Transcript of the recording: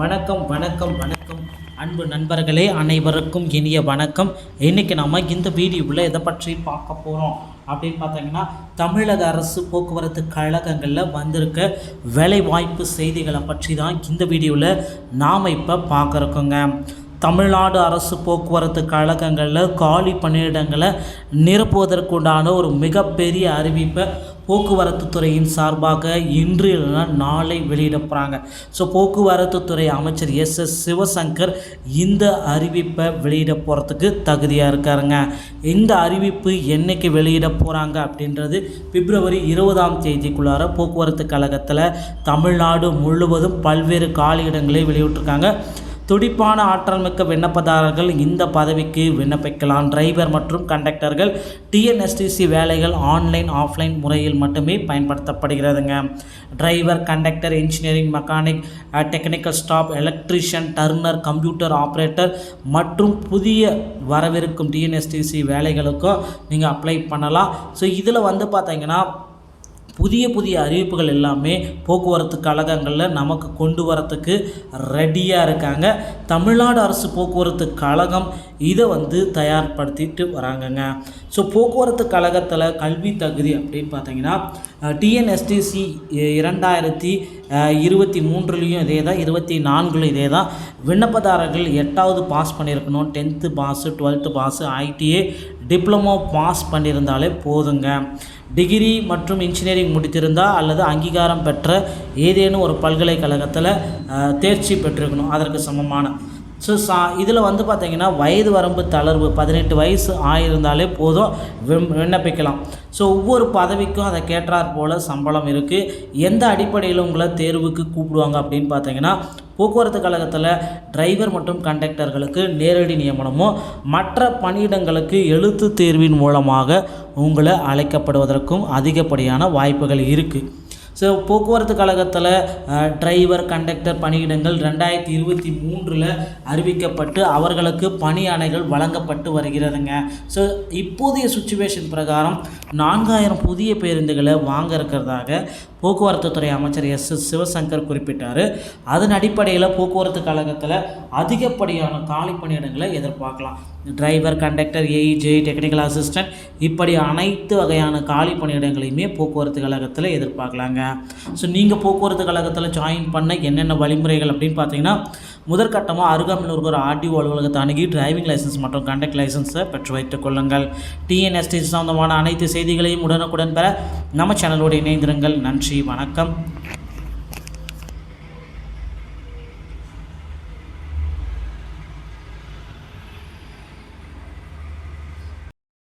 வணக்கம் வணக்கம் வணக்கம். அன்பு நண்பர்களே அனைவருக்கும் இனிய வணக்கம். இன்றைக்கி நம்ம இந்த வீடியோவில் எதை பற்றி பார்க்க போகிறோம் அப்படின்னு பார்த்தீங்கன்னா தமிழக அரசு போக்குவரத்து கழகங்களில் வந்திருக்க வேலைவாய்ப்பு செய்திகளை பற்றி தான் இந்த வீடியோவில் நாம் இப்போ பார்க்குறோங்க தமிழ்நாடு அரசு போக்குவரத்து கழகங்களில் காலி பணியிடங்களை நிரப்புவதற்குண்டான ஒரு மிகப்பெரிய அறிவிப்பை போக்குவரத்து துறையின் சார்பாக இன்று இல்லைன்னா நாளை வெளியிட போகிறாங்க ஸோ போக்குவரத்து துறை அமைச்சர் எஸ். எஸ். சிவசங்கர் இந்த அறிவிப்பை வெளியிட போகிறதுக்கு தகுதியாக இருக்காருங்க. இந்த அறிவிப்பு என்னைக்கு வெளியிட போகிறாங்க அப்படின்றது பிப்ரவரி இருபதாம் தேதிக்குள்ளார போக்குவரத்து கழகத்தில் தமிழ்நாடு முழுவதும் பல்வேறு காலியிடங்களை வெளியிட்டிருக்காங்க. துடிப்பான ஆற்றல் மிக்க விண்ணப்பதாரர்கள் இந்த பதவிக்கு விண்ணப்பிக்கலாம். டிரைவர் மற்றும் கண்டக்டர்கள் டிஎன்எஸ்டிசி வேலைகள் ஆன்லைன் ஆஃப்லைன் முறையில் மட்டுமே பயன்படுத்தப்படுகிறதுங்க. Driver conductor engineering mechanic technical staff electrician turner computer operator மற்றும் புதிய வரவிருக்கும் டிஎன்எஸ்டிசி வேலைகளுக்கும் நீங்கள் அப்ளை பண்ணலாம். ஸோ இதில் வந்து பார்த்தீங்கன்னா புதிய புதிய அறிவிப்புகள் எல்லாமே போக்குவரத்து கழகங்களில் நமக்கு கொண்டு வரத்துக்கு ரெடியாக இருக்காங்க. தமிழ்நாடு அரசு போக்குவரத்து கழகம் இதை வந்து தயார்படுத்திட்டு வராங்கங்க. ஸோ போக்குவரத்து கழகத்தில் கல்வி தகுதி அப்படின்னு பார்த்தீங்கன்னா டிஎன்எஸ்டிசி இரண்டாயிரத்தி இருபத்தி மூன்றுலேயும் இதே தான் இருபத்தி நான்குலையும் இதே தான் விண்ணப்பதாரர்கள் எட்டாவது பாஸ் பண்ணியிருக்கணும். Tenth pass twelfth pass ITA diploma pass பண்ணியிருந்தாலே போதுங்க. டிகிரி மற்றும் இன்ஜினியரிங் முடித்திருந்தால் அல்லது அங்கீகாரம் பெற்ற ஏதேனும் ஒரு பல்கலைக்கழகத்தில் தேர்ச்சி பெற்றிருக்கணும். அதற்கு சமமான. ஸோ சா இதில் வந்து பார்த்திங்கன்னா வயது வரம்பு தளர்வு பதினெட்டு வயசு ஆயிருந்தாலே போதும். விம் விண்ணப்பிக்கலாம். ஸோ ஒவ்வொரு பதவிக்கும் அதை கேட்டார் போல் சம்பளம் இருக்குது எந்த அடிப்படையில் உங்களை தேர்வுக்கு கூப்பிடுவாங்க அப்படின்னு பார்த்தீங்கன்னா போக்குவரத்து கழகத்தில் டிரைவர் மற்றும் கண்டக்டர்களுக்கு நேரடி நியமனமோ மற்ற பணியிடங்களுக்கு எழுத்து தேர்வின் மூலமாக உங்களை அழைக்கப்படுவதற்கும் அதிகப்படியான வாய்ப்புகள் இருக்குது ஸோ போக்குவரத்து கழகத்தில் டிரைவர் கண்டக்டர் பணியிடங்கள் ரெண்டாயிரத்தி இருபத்தி மூன்றில் அறிவிக்கப்பட்டு அவர்களுக்கு பணி ஆணைகள் வழங்கப்பட்டு வருகிறதுங்க. ஸோ இப்போதைய சுச்சுவேஷன் பிரகாரம் நான்காயிரம் புதிய பேருந்துகளை வாங்க இருக்கிறதாக போக்குவரத்து துறை அமைச்சர் எஸ். எஸ். சிவசங்கர் குறிப்பிட்டார். அதன் அடிப்படையில் போக்குவரத்து கழகத்தில் அதிகப்படியான காலி பணியிடங்களை எதிர்பார்க்கலாம். Driver conductor AEJ technical assistant இப்படி அனைத்து வகையான காலி பணியிடங்களையுமே போக்குவரத்து கழகத்தில் எதிர்பார்க்கலாங்க. ஸோ நீங்கள் போக்குவரத்து கழகத்தில் ஜாயின் பண்ண என்னென்ன வழிமுறைகள் அப்படின்னு பார்த்தீங்கன்னா முதற்கட்டமாக அருகாமையில் இருக்கிற ஆர்டிஓ அலுவலகத்தை அணுகி டிரைவிங் லைசன்ஸ் மற்றும் கண்டக்ட் லைசன்ஸை பெற்று வைத்துக் கொள்ளுங்கள். டிஎன்எஸ்டி சம்பந்தமான அனைத்து செய்திகளையும் உடனுக்குடன் பெற நம்ம சேனலோடு இணைந்திருங்கள். நன்றி வணக்கம்.